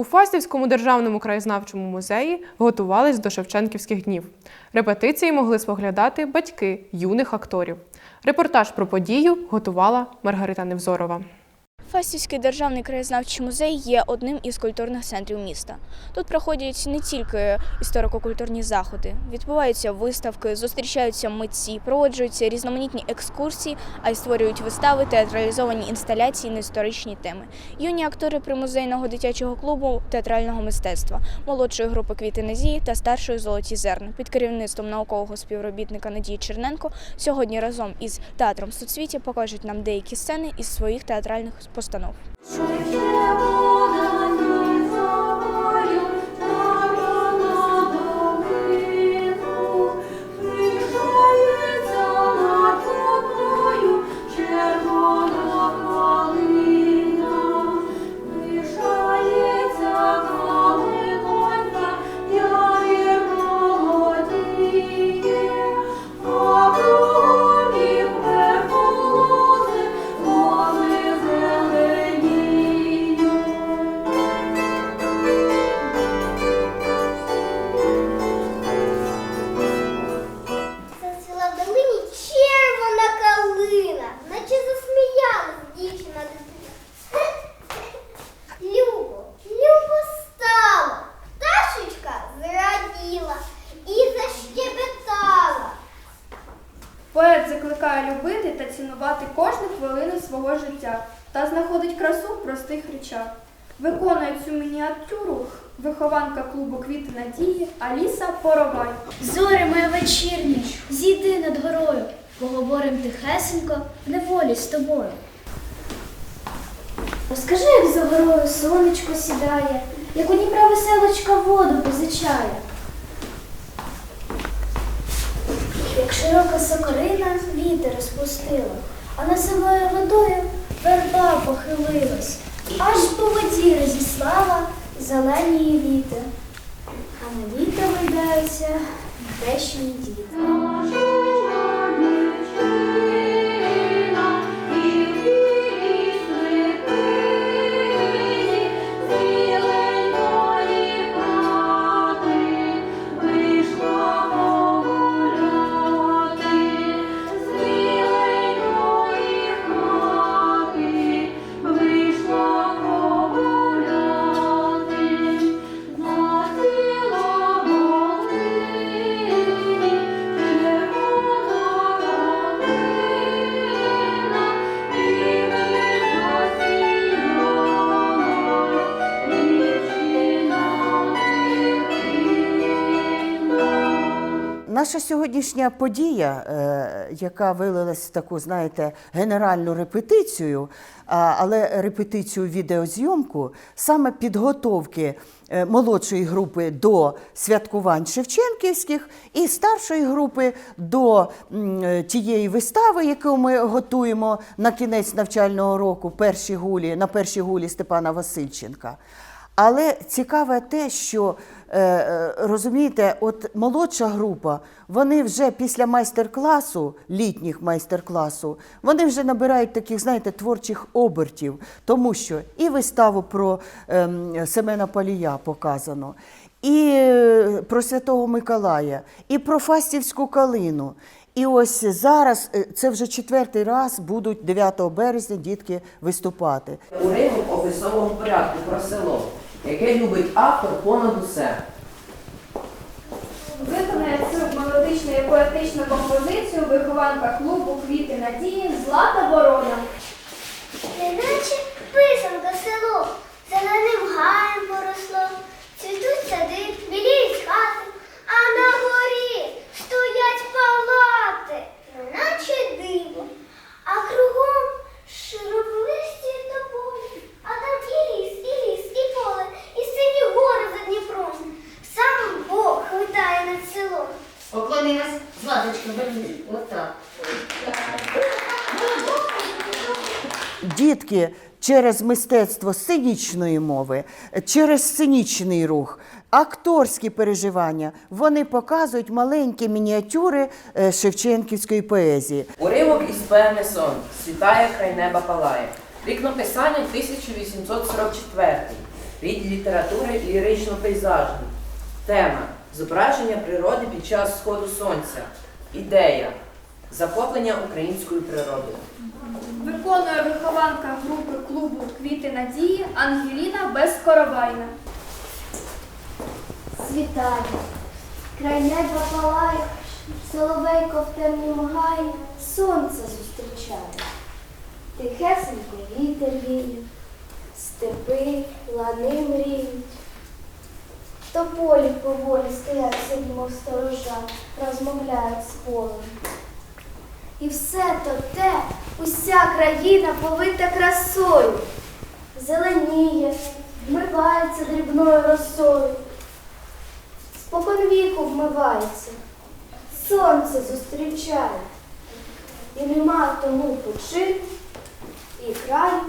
У Фастівському державному краєзнавчому музеї готувались до Шевченківських днів. Репетиції могли споглядати батьки юних акторів. Репортаж про подію готувала Маргарита Невзорова. Фастівський державний краєзнавчий музей є одним із культурних центрів міста. Тут проходять не тільки історико-культурні заходи, відбуваються виставки, зустрічаються митці, проводжуються різноманітні екскурсії, а й створюють вистави, театралізовані інсталяції на історичні теми. Юні актори примузейного дитячого клубу театрального мистецтва, молодшої групи Квіти Надії та старшої золоті зерна під керівництвом наукового співробітника Надії Черненко сьогодні разом із театром Суцвіття покажуть нам деякі сцени із своїх театральних постанов. Любити та цінувати кожну хвилину свого життя та знаходить красу в простих речах. Виконує цю мініатюру вихованка клубу Квіти Надії Аліса Поробай. Зоре моє вечірнє, зійди над горою, поговорим тихесенько в неволі з тобою. Розкажи, як за горою сонечко сідає, як у Дніпра веселочка воду позичає. Широка сокорина вітер розпустила, а над самою водою верба похилилась, аж по воді розіслала зелені віти, а на вітер видаються дещні діти. Наша сьогоднішня подія, е, яка вилилась в таку, знаєте, генеральну репетицію, але репетицію відеозйомку, саме підготовки е, молодшої групи до святкувань Шевченківських і старшої групи до е, тієї вистави, яку ми готуємо на кінець навчального року, перші гулі, на першій гулі Степана Васильченка. Але цікаве те, що е, е, розумієте, от молодша група, вони вже після майстер-класу, літніх майстер-класу, вони вже набирають таких, знаєте, творчих обертів, тому що і виставу про ем, Семена Палія показано, і е, про Святого Миколая, і про Фастівську калину. І ось зараз це вже четвертий раз будуть 9 березня дітки виступати. Уривок описового порядку про село, яке любить автор понад усе. Виконає цю мелодичну і поетичну композицію вихованка клубу Квіти Надії Злата Ворона. Неначе писанка село, зеленим гаєм поросло, цвітуть сади, біліють хати, а на горі стоять палати, неначе диво, а кругом широковисті тополі, а там і ліс, і ліс, і поле, і сині гори за Дніпром. Сам Бог витає над селом. Поклонилась, Златочка, верни. Вот так. дітки через мистецтво сценічної мови, через сценічний рух, акторські переживання, вони показують маленькі мініатюри е, шевченківської поезії. Уривок із поеми сон світає край неба палає. Рік написання 1844. Рід літератури лірично-пейзажний. Тема зображення природи під час сходу сонця. Ідея захоплення українською природою. Виконує вихованка групи клубу Квіти Надії Ангеліна Безкоробайна. Світає, край неба палає, соловейко в темнім гаї, сонце зустрічає. Тихесенько вітер віє, степи, лани мріють. Тополі поволі стоять собі, сторожа, розмовляють з полем. І все то те, уся країна повита красою. Зеленіє, вмивається дрібною росою. Спокон віку вмивається, сонце зустрічає, і нема тому почину, і краю.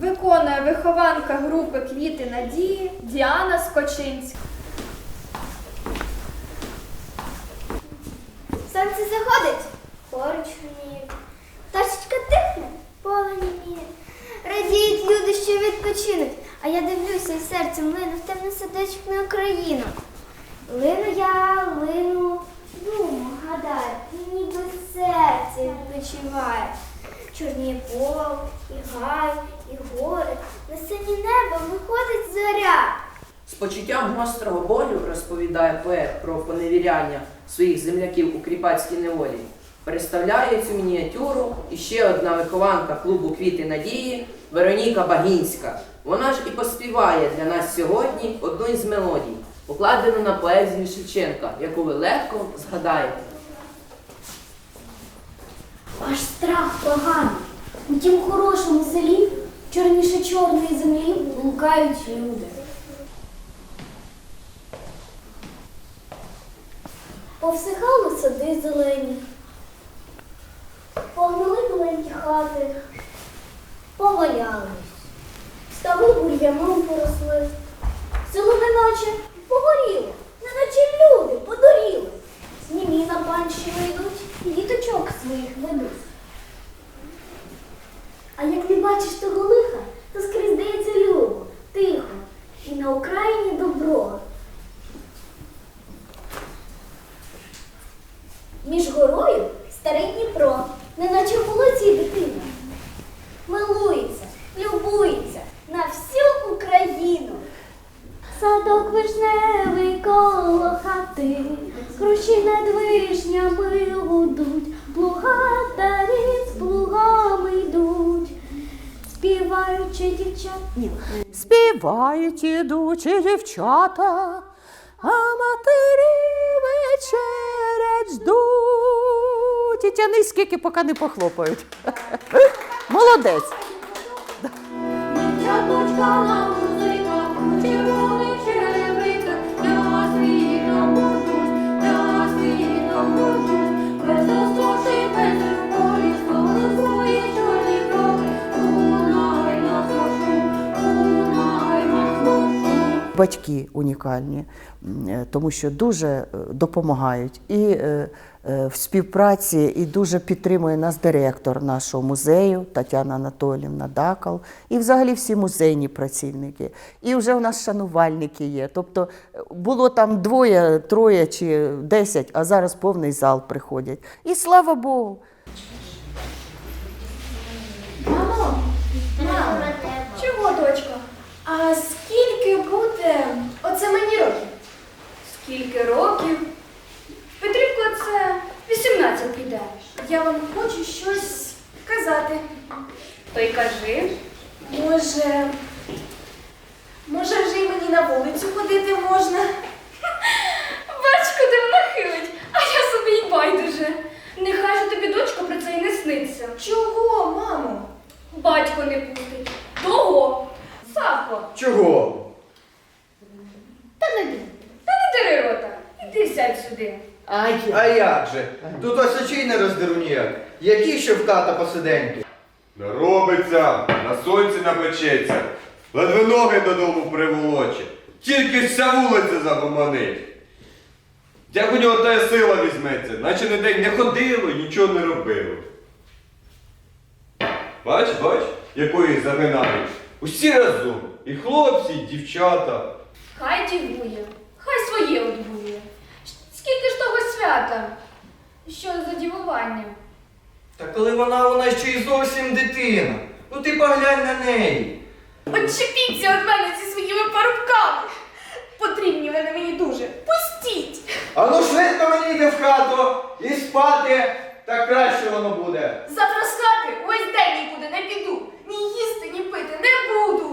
Виконує вихованка групи Квіти Надії Діана Скочинська. Сонце заходить, поруч гніє. Пташечка тихне, поле німіє. Радіють люди, що відпочинуть, а я дивлюся і серцем лину в темний садочок на Україну. Лину я, лину, думаю, гадаю, і ніби серце відпочиває. Чорніє пол, і гай, і гори, на синє небо виходить зоря. З почуттям гострого болю розповідає поет про поневіряння своїх земляків у кріпацькій неволі. Представляє цю мініатюру і ще одна вихованка клубу Квіти Надії Вероніка Багінська. Вона ж і поспіває для нас сьогодні одну із мелодій, покладену на поезію Шевченка, яку ви легко згадаєте. Аж страх поганий. У тім хорошому селі, чорніше чорної землі, блукають люди. Повсихали сади зелені, погнили маленькі хати, повалялись, стави бур'яном поросли. Село неначе погоріло, неначе люди подуріли. Знімі на панщину йдуть, і діточок своїх ведуть. А як не бачиш того лиха, то скрізь здається любо, тихо, і на Україні добро. Співають ідучі дівчата, а матері вечерять ждуть. І тяни скільки, поки не похлопають. Молодець. Батьки унікальні, е, тому що дуже е, допомагають і е, в співпраці, і дуже підтримує нас директор нашого музею Тетяна Анатоліївна Дакал, і взагалі всі музейні працівники. І вже у нас шанувальники є. Тобто було там двоє, троє чи десять, а зараз повний зал приходять. І слава Богу. Мамо, мамо, чого, дочко? А скільки буде оце мені років? Скільки років? Петрівко, це 18 піде. Я вам хочу щось казати. То й кажи. Може, може, вже й мені на вулицю ходити можна? Бач, куди вона хилить, а я собі й байдуже. Нехай же тобі дочко про це й не сниться. Чого, мамо? Батько не пустить. Того. Сахо, Чого? та не ди- та не дири рота. Іди сядь сюди. Ай, А як же? Тут ось очей не роздеру ніяк. Які ще в тата посиденьки? Не робиться, на сонці напечеться, ледве ноги додому приволоче, тільки вся вулиця загомонить. Як у нього та сила візьметься, наче на день не ходило і нічого не робило. Бач, бач, якої загинають. Усі разом, І хлопці, і дівчата. Хай дівує, хай своє одбує. Скільки ж того свята? Що за дівування? Та коли вона, вона ще й зовсім дитина. Ну ти поглянь на неї. Отчепіться від мене зі своїми парубками. Потрібні вони мені дуже. Пустіть! А ну швидко мені йде в хату і спати, так краще воно буде. Завтра з хати увесь день буде, не піду ні їсти, ні пити не буду.